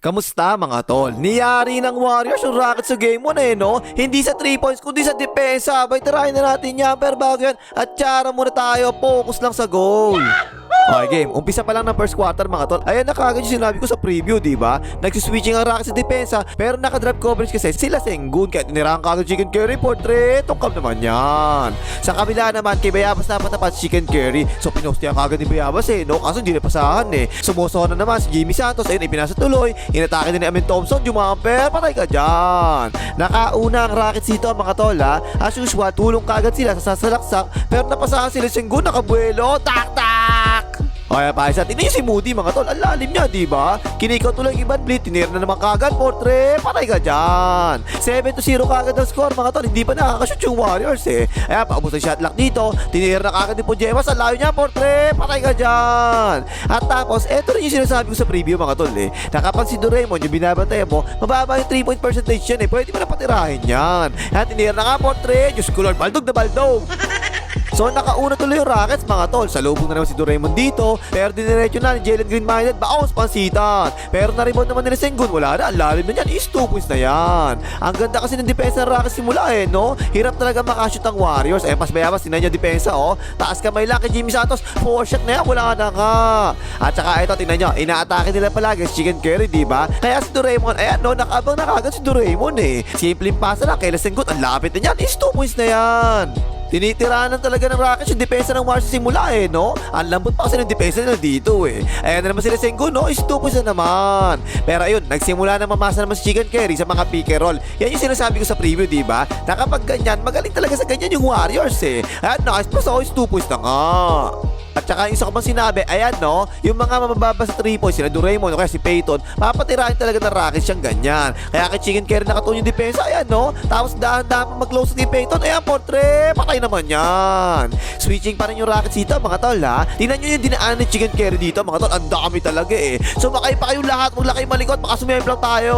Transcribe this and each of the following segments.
Kamusta mga tol? Niyari ng Warriors yung Rockets sa game 1 eh no? Hindi sa 3 points kundi sa depensa. Abay tirahin na natin yan pero bago yan at tsara muna tayo. Focus lang sa goal. Okay game, umpisa pa lang ng first quarter mga tol. Ayan na kagad yung sinabi ko sa preview, di ba? Nagsiswitching ang Rockets sa depensa pero nakadrop coverage kasi sila Sengun kaya tinirahan kagad chicken curry portrait. Tungkap naman yan. Sa kabila naman kay Bayabas dapat tapat si chicken curry. So pinost kagad ni Bayabas eh no? Kaso hindi napasahan eh. Sumuso na naman si Jimmy Santos ayun ipinasa tuloy. Inatake din ni Amin Thompson, jumamper, patay ka dyan. Nakauna ang Rockets dito mga tol ha. As usual, tulong kagad sila sa sasalaksak pero napasahan sila Sengun nakabuelo. Tak tak! Kaya pa sa tingin si Moody mga tol, ang lalim niya, di ba? Kinikaw tuloy yung Iban Blit, tinira na naman kagad, portre, patay ka dyan. 7 to 0 kagad ang score mga tol, hindi pa nakakashoot yung Warriors eh. Kaya paubos ang shot clock dito, tinira na kagad ni Pujemas, ang layo niya, portre, patay ka dyan. At tapos, eto rin yung sinasabi ko sa preview mga tol eh, na kapag si Doraemon yung binabantay mo, mababa yung 3 point percentage yan eh, pwede mo na patirahin yan. At tinira na nga, portre, Diyos ko Lord, baldog na baldog. So nakauna tuloy yung Rockets mga tol. Sa lubong na naman si Doraemon dito. Pero diniretso na ni Jalen Green minded. Bounce pansitan. Pero na-rebound naman nila Sengun. Wala na. Ang lalim na yan. Is 2 points na yan. Ang ganda kasi ng depensa ng Rockets simula eh no. Hirap talaga makashoot ang Warriors. Eh mas bayabas. Tinan niya depensa oh. Taas kamay lang kay Jimmy Santos. 4 shot na yan. Wala na nga. At saka ito tinan niyo. Inaatake nila palagi si Chicken Curry di ba? Kaya si Doraemon. Ayan no. Nakabang na kagad si Doraemon eh. Simpleng pasa lang. Kay Sengun. Ang lapit na yan. Is 2 points na yan. Tinitiranan talaga ng Rockets yung depensa ng Warriors simula eh, no? Ang lambot pa kasi ng depensa nila dito eh. Ayan na naman sila Sengun, no? Istupos na naman. Pero ayun, nagsimula na mamasa naman si Chicken Curry sa mga pick and roll. Yan yung sinasabi ko sa preview, di ba? Na kapag ganyan, magaling talaga sa ganyan yung Warriors eh. Nice pa so istupos na nga. At saka yung isa ko pang sinabi, ayan no, yung mga mabababa sa 3 points, sila Doraemon o kaya si Peyton, papatirahin talaga ng Rockets siyang ganyan. Kaya kay Chicken Curry nakatuon yung depensa, ayan no, tapos dahan-dahan pa mag-close kay Peyton, ayan portre, patay naman yan. Switching pa rin yung Rockets dito mga tol ha. Tingnan nyo yung dinaanan ni Chicken Curry dito mga tol, ang dami talaga eh. Sumakay pa kayong lahat, huwag lang kayo malikot, baka sumemblang tayo.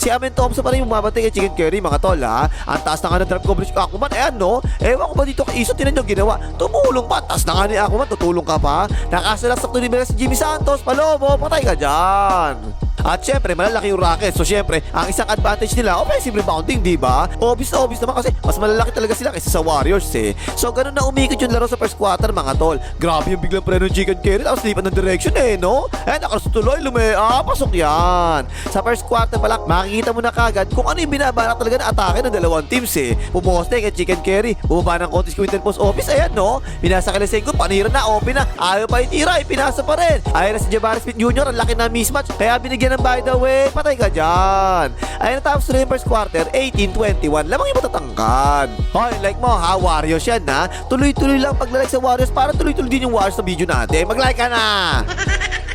Si Amin Thompson pa rin yung mamatay kay Chicken Curry mga tol ha. Ang taas na nga ng drop coverage ko Akuman, ayan no, ewan ko ba dito kay Iso, tingnan nyo ginawa. Tumulong pa, taas na nga ni Akuman, tutulong ka pa. Nakasalasak to ni si Jimmy Santos, palobo, patay ka dyan. At syempre, malalaki yung Rockets. So syempre, ang isang advantage nila, offensive rebounding, di ba? Obvious na obvious naman kasi mas malalaki talaga sila kaysa sa Warriors eh. So ganun na umikot yung laro sa first quarter mga tol. Grabe yung biglang pre ng chicken carry tapos lipat ng direction eh, no? Eh, nakasutuloy, lume, ah, pasok yan. Sa first quarter pa lang, makikita mo na kagad kung ano yung binabalak talaga na atake ng dalawang teams eh. Pumoste kay chicken carry, bumaba ng konti si Quinton Post office, ayan no? Pinasa kay Lesengo, panira na, open na, ayaw pa itira, ipinasa pa rin. Ayaw na si Jabari Smith Jr., ang laki na mismatch, kaya binigyan ng by the way, patay ka dyan. Ayun natapos na yung first quarter, 18-21, lamang yung matatangkad. Hoy, like mo ha, Warriors yan ha. Tuloy-tuloy lang paglalike sa Warriors para tuloy-tuloy din yung Warriors sa video natin. Mag-like ka na!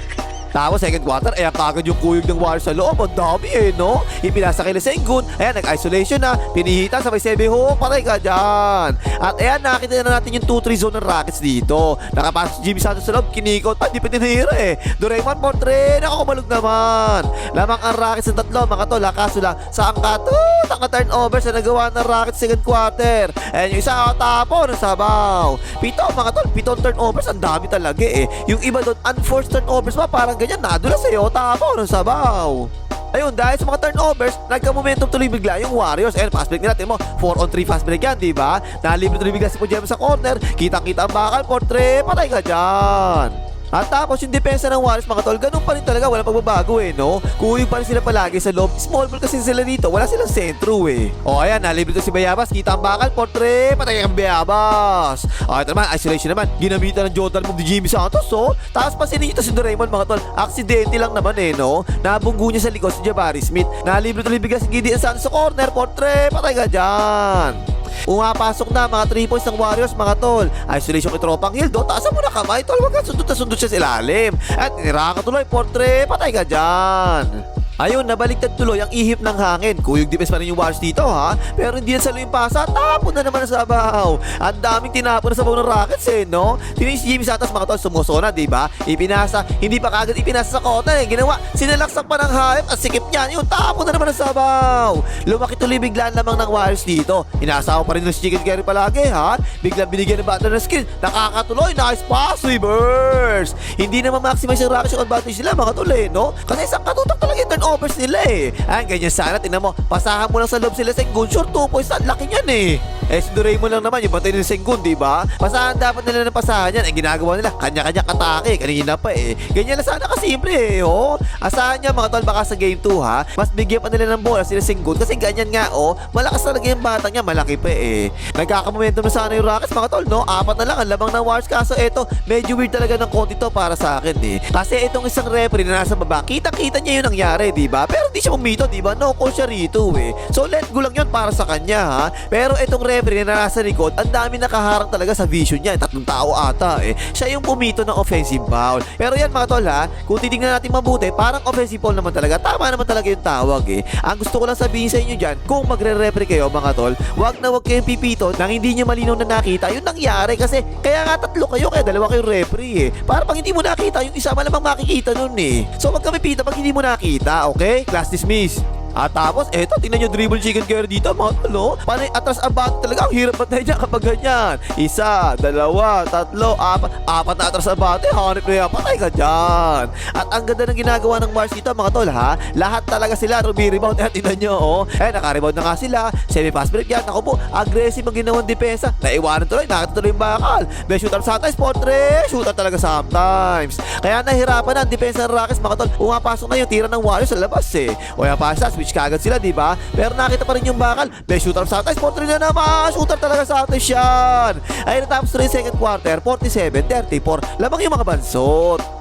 Tapos second quarter, ayan kagad yung kuyog ng Warriors sa loob. Ang dami eh, no? Ipinasa kay Sengun. Ayan, nag-isolation na. Pinihita sa may sebe hook. Patay ka dyan. At ayan, nakita na natin yung 2-3 zone ng Rockets dito. Nakapasok si Jimmy Santos sa loob. Kinikot pa. Hindi pa tinahira eh. Doraemon Portre. Nakakumalog naman. Lamang ang Rockets ng tatlo. Mga tol? Kaso lang, sa angkatut. Ang turnovers na nagawa ng Rockets second quarter. Ayan yung isa tapo ng sabaw. Pito, mga tol. Pitong turnovers. Ang dami talaga eh. Yung iba doon, unforced turnovers pa. Parang ganyan, nadula sa'yo, tapo ng sabaw. Ayun, dahil sa mga turnovers, nagka-momentum tuloy bigla yung Warriors. And fast break nila, mo, 4 on 3 fast break yan, di ba? Nalibre tuloy bigla si Pujema sa corner, kitang-kita ang bakal, portre, patay ka dyan. At tapos yung depensa ng Warriors mga tol, ganun pa rin talaga, walang pagbabago eh, no? Kuyog pa rin sila palagi sa loob. Small ball kasi sila dito, wala silang sentro eh. O ayan, nalibre to si Bayabas, kita ang bakal, portre, patay ang Bayabas. O ito naman, isolation naman, ginamitan ng Jordan move ni Jimmy Santos, so, tapos pa sinito si Doraemon mga tol, aksidente lang naman eh, no? Nabunggo niya sa likod si Jabari Smith. Nalibre tuloy bigla si Gideon Santos sa corner, portre, patay ka dyan. Umapasok na mga 3 points ng Warriors mga tol. Isolation kay Tropang Hildo. Taasan mo na kamay tol. Huwag ka sundot na sundot siya sa ilalim. At tinirahan ka tuloy. Portre. Patay ka dyan. Ayun, nabaliktad tuloy ang ihip ng hangin. Kuyog defense pa rin yung Warriors dito ha. Pero hindi yan sa yung pasa. Tapon na naman sa sabaw. Ang daming tinapon na sabaw ng Rockets eh, no? Tinis si Jimmy Santos mga tol, sumuso na, di ba? Ipinasa, hindi pa kagad ipinasa sa kota eh. Ginawa, sinalaksak pa ng hayop at sikip niyan. Yung tapon na naman ng sabaw. Lumaki tuloy biglaan lamang ng Warriors dito. Inasawa pa rin ng Chicken Curry palagi ha. Biglang binigyan ng Butler ng skill. Nakakatuloy, nice pass, reverse. Hindi naman maximize yung Rockets yung advantage nila mga tol eh, no? Kasi isang katutak turnovers nila eh. Ang ganyan sana, tingnan mo, pasahan mo lang sa loob sila Sengun, sure 2 points, ang laki niyan eh. Eh, si Doraemon lang naman, yung batay ni Sengun, di ba? Pasahan dapat nila ng pasahan yan. Eh, ginagawa nila, kanya-kanya katake, kanina pa eh. Ganyan lang sana kasimple eh, oh. Asahan niya mga tol, baka sa game 2 ha, mas bigyan pa nila ng bola sila Sengun, kasi ganyan nga oh, malakas talaga yung bata niya, malaki pa eh. Nagkakamomentum na sana yung Rockets mga tol, no? Apat na lang ang lamang ng Wars, kaso eto, medyo weird talaga ng konti to para sa akin eh. Kasi itong isang referee na nasa baba, kita-kita niya yung nangyari, di ba? Pero di siya umito, di ba? No call siya rito eh. So let go lang yun para sa kanya ha. Pero itong referee na nasa likod, ang dami nakaharang talaga sa vision niya. Tatlong tao ata eh. Siya yung pumito ng offensive foul. Pero yan mga tol ha, kung titignan natin mabuti, parang offensive foul naman talaga. Tama naman talaga yung tawag eh. Ang gusto ko lang sabihin sa inyo dyan, kung magre-referee kayo mga tol, wag na wag kayong pipito nang hindi nyo malinaw na nakita yung nangyari. Kasi kaya nga tatlo kayo, kaya dalawa kayong referee eh. Para pag hindi mo nakita, yung isa malamang makikita nun eh. So wag ka pipita pag hindi mo nakita, okay? Class dismissed. At tapos, eto, tingnan nyo dribble chicken curry dito, mga tolo. Panay atras ang bat talaga. Ang hirap batay dyan kapag ganyan. Isa, dalawa, tatlo, apat. Apat na atras ang bate. Hanip na yan. Patay ka dyan. At ang ganda ng ginagawa ng Mars dito, mga tol, ha? Lahat talaga sila rebound. Eh, tingnan nyo, oh. Eh, naka-rebound na nga sila. Semi-pass break yan. Ako po, aggressive ang ginawang depensa. Naiwanan tuloy. Nakatuloy yung bakal. May shooter sometimes, portre. Shooter talaga sometimes. Kaya nahirapan na ang depensa ng Rockets, mga tol. Pumapasok na yung tira ng Warriors sa labas, eh. O yan pa siya, switch kagad sila, di ba? Pero nakita pa rin yung bakal. May shooter sa atin. Spot rin na naman. Shooter talaga sa atin yan. Ay, natapos rin yung second quarter. 47-34. Lamang yung mga bansot.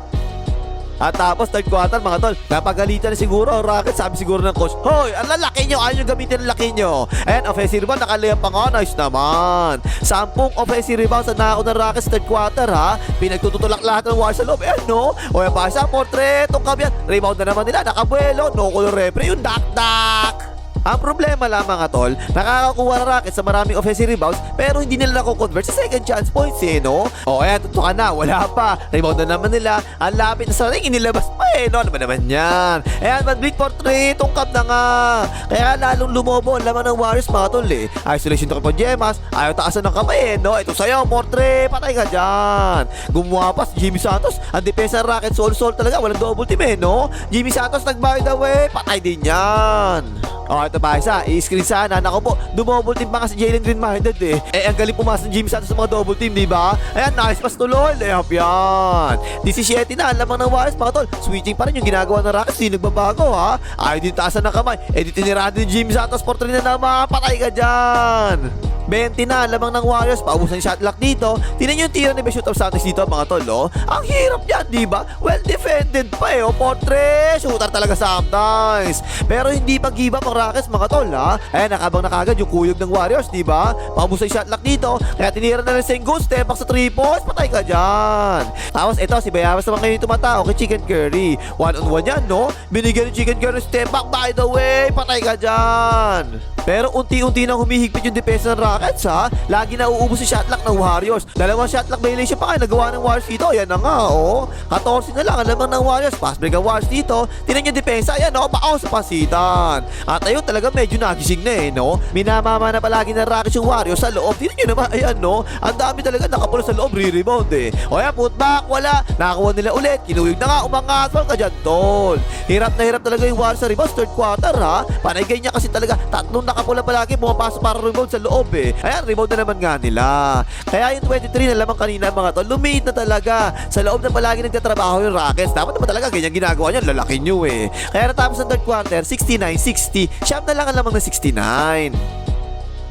At tapos third quarter mga tol, napagalitan na siguro ang Rockets. Sabi siguro ng coach, Hoy, ang lalaki nyo, ayaw nyo gamitin ang laki nyo. And offensive rebound, nakalayang pa nga, nice naman. Sampung offensive rebound sa nako ng Rockets third quarter ha. Pinagtutulak lahat ng sa loob. Eh no, o yan pa siya, portretong kabyan. Rebound na naman nila, nakabuelo, no color referee, yung dak-dak. Ang problema lang mga tol, nakakakuha ng Rockets sa maraming offensive rebounds pero hindi nila nako-convert sa second chance points eh, no? O ayan, tutukan na, wala pa. Rebound na naman nila. Ang lapit na sa ring, inilabas pa eh, no? Ano naman yan? Ayan, mag-bleed for three, tungkap na nga. Kaya lalong lumobo ang laman ng Warriors mga tol eh. Isolation to kay Gemas, ayaw taasan ng kamay eh, no? Ito sa'yo, for three, patay ka dyan. Gumawa pa si Jimmy Santos, ang depensa ng Rockets, all-sol talaga, walang double team eh, no? Jimmy Santos nag-by the way, patay din yan. Oh, ito pa isa. I-screen sana. Nako po, dumouble team pa nga si Jalen Green minded eh. Eh, ang galing pumasok ng Jimmy Santos sa mga double team, di ba? Ayan, nice pass tuloy. Layup yan. 17 na, ang lamang ng Warriors, mga tol. Switching pa rin yung ginagawa ng Rockets. Hindi nagbabago, ha? Ayaw din taasan ng kamay. Eh, di tinirahan din Jimmy Santos. Portrait na naman. Patay ka dyan. 20 na, lamang ng Warriors. Paubusan yung shot clock dito. Tingnan nyo yung tira ni Bishop Santos dito, mga tol, no? Ang hirap yan, di ba? Well defended pa eh, oh. Portrait. Shooter talaga sometimes. Pero hindi pa give up ang Rockets, mga tol, ha? Eh, nakabang na kagad yung kuyog ng Warriors, di ba? Paubusan yung shot clock dito. Kaya tinira na lang sa Sengun. Step back sa 3 points. Patay ka dyan. Tapos, ito, si Bayamas naman ngayon tumatao kay Chicken Curry. One on one yan, no? Binigyan ng Chicken Curry step back. By the way, patay ka dyan. Pero unti-unti nang humihigpit yung depensa ng Rockets ha. Lagi na uubos si shotlock ng Warriors. Dalawang shotlock violation pa kayo nagawa ng Warriors dito. Ayan na nga oh. 14 na lang ang lamang ng Warriors. Pass break ang Warriors dito. Tinan yung depensa. Ayan oh. Baon sa pasitan. At ayun talaga medyo nagising na eh no. Minamama na palagi ng Rockets yung Warriors sa loob. Tinan nyo naman. Ayan no. Ang dami talaga nakapulo sa loob. Re-rebound eh. O ayan putback. Wala. Nakakuha nila ulit. Kinuyog na nga. Umangat. Wal ka dyan tol. Hirap na hirap talaga yung Warriors sa rebounds. Third quarter ha. Panay ganyan kasi talaga tatlong nakapula palagi pumapasok para rebound sa loob eh. Ayan, rebound na naman nga nila. Kaya yung 23 na lamang kanina mga tol, lumiit na talaga. Sa loob na palagi nagtatrabaho yung Rockets. Dapat naman talaga ganyan ginagawa niyan, lalaki nyo eh. Kaya natapos ang third quarter, 69-60. Siyam na lang ang lamang ng 69.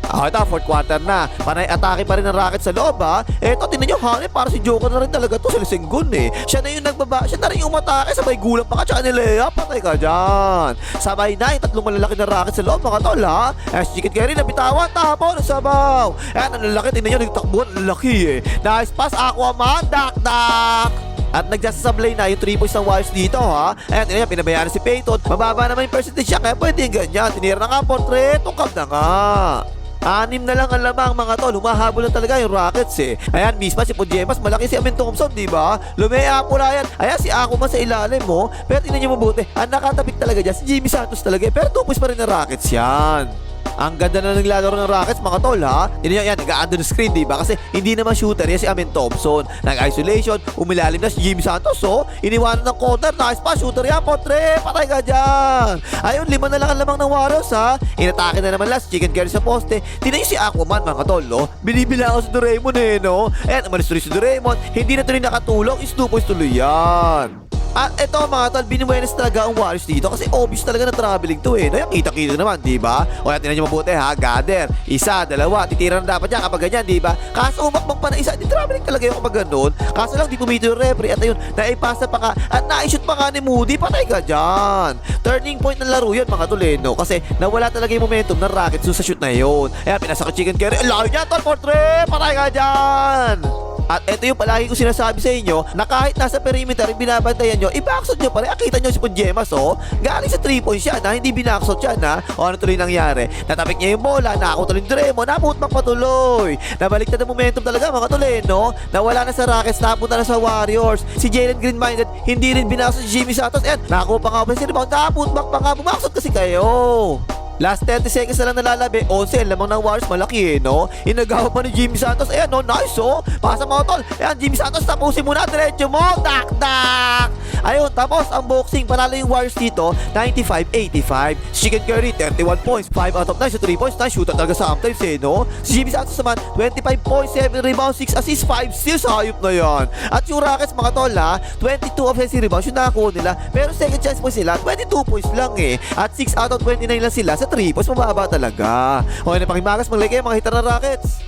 Ah, ito, fourth quarter na. Panay atake pa rin ng Rockets sa loob, ha? Eto, tinan nyo, Hane, para si Joker na rin talaga to sa Lisenggun, eh. Siya na yung nagbaba, siya na rin yung umatake, sabay gulang pa ka, tsaka nilaya, patay ka dyan. Sabay na, yung tatlong malalaki na Rockets sa loob, mga tol, ha? Eh, si Chicken Kerry, nabitawan, tapo, nasabaw. Ayan, ang lalaki, tinan nyo, nagtakbuhan, ang eh. Nice pass, Aquaman, dak-dak. At nagsasablay na yung 3 points ng Warriors dito ha. Ayan, tinaya, pinabayaan si Peyton. Mababa naman yung percentage siya, kaya pwede ganyan. Tinira na nga portrait, tungkap na nga. Anim na lang ang lamang mga tol. Humahabol lang talaga yung Rockets eh. Ayan, misma si Pujemas. Malaki si Amin Thompson, di ba? Lumea po yan. Ayan, si Akuma sa ilalim mo. Pero tingnan niyo mabuti. Ang nakatabik talaga dyan, si Jimmy Santos talaga eh. Pero 2 points pa rin ng Rockets yan. Ang ganda na naglalaro ng Rockets mga tol ha. Yun yan, yan nag-under screen, di ba? Kasi hindi naman shooter yan si Amin Thompson. Nag-isolation, umilalim na si Jimmy Santos, oh. Iniwanan ng corner, nice pa, shooter yan, potre. Patay ka dyan. Ayun, lima na lang ang lamang ng Warriors ha. Inatake na naman last, chicken carry sa poste. Tingnan niyo si Aquaman mga tol, no? Binibilangan si Doraemon eh, no? Ayan, umalis tuloy si Doraemon. Hindi na tuloy nakatulong, is 2 points tuloy yan. At eto mga tol, biniwenes talaga ang Warriors dito kasi obvious talaga na traveling to eh. No, yung kita-kita naman, di ba? O yan, tingnan nyo mabuti ha, gather. Isa, dalawa, titira na dapat yan kapag ganyan, di ba? Kaso umakbang pa na isa, di traveling talaga yung kapag ganun. Kaso lang, di pumito yung referee at ayun, naipasa pa ka at naishoot pa nga ni Moody, patay ka dyan. Turning point ng laro yun mga tol eh, no? Kasi nawala talaga yung momentum ng Rockets sa shoot na yun. Ayan, pinasa ko chicken curry. Ang layo niya, tol, portrait! Patay ka dyan! At ito yung palagi ko sinasabi sa inyo na kahit nasa perimeter binabantayan nyo, i-backshot nyo pa rin. Akita nyo si Punjemas, oh. Galing sa 3 points siya na hindi binackshot siya na. O ano tuloy nangyari? Natapik niya yung bola, nakakuha tuloy Dremo, naputmak pa tuloy. Nabalik na ng momentum talaga mga tuloy, no? Nawala na sa Rockets, napunta na sa Warriors. Si Jalen Green-minded, hindi rin binackshot si Jimmy Santos. And nakakuha pa nga pa si rebound, naputmak pa nga, bumackshot kasi kayo. Last 30 seconds na lang nalalabi. 11 ang lamang ng Warriors. Malaki eh, no? Inagawa pa ni Jimmy Santos. Ayan, no? Nice, oh. Pasa mo, tol. Ayan, Jimmy Santos. Tapusin mo na. Diretso mo. Tak, tak. Ayun, tapos ang boxing. Panalo yung Warriors dito. 95-85. Chicken Curry, 31 points. 5 out of 9 sa 3 points. Nice shooter talaga sometimes, eh, no? Si Jimmy Santos naman, 25 points, 7 rebounds, 6 assists, 5 steals. Hayop na yan. At yung Rockets, mga tol, ha? 22 offensive rebounds yung nakakuha nila. Pero second chance points sila, 22 points lang, eh. At 6 out of 29 lang sila sa 3 points. Mababa talaga. Okay na pakimagas, maglagay mga hitar na Rockets.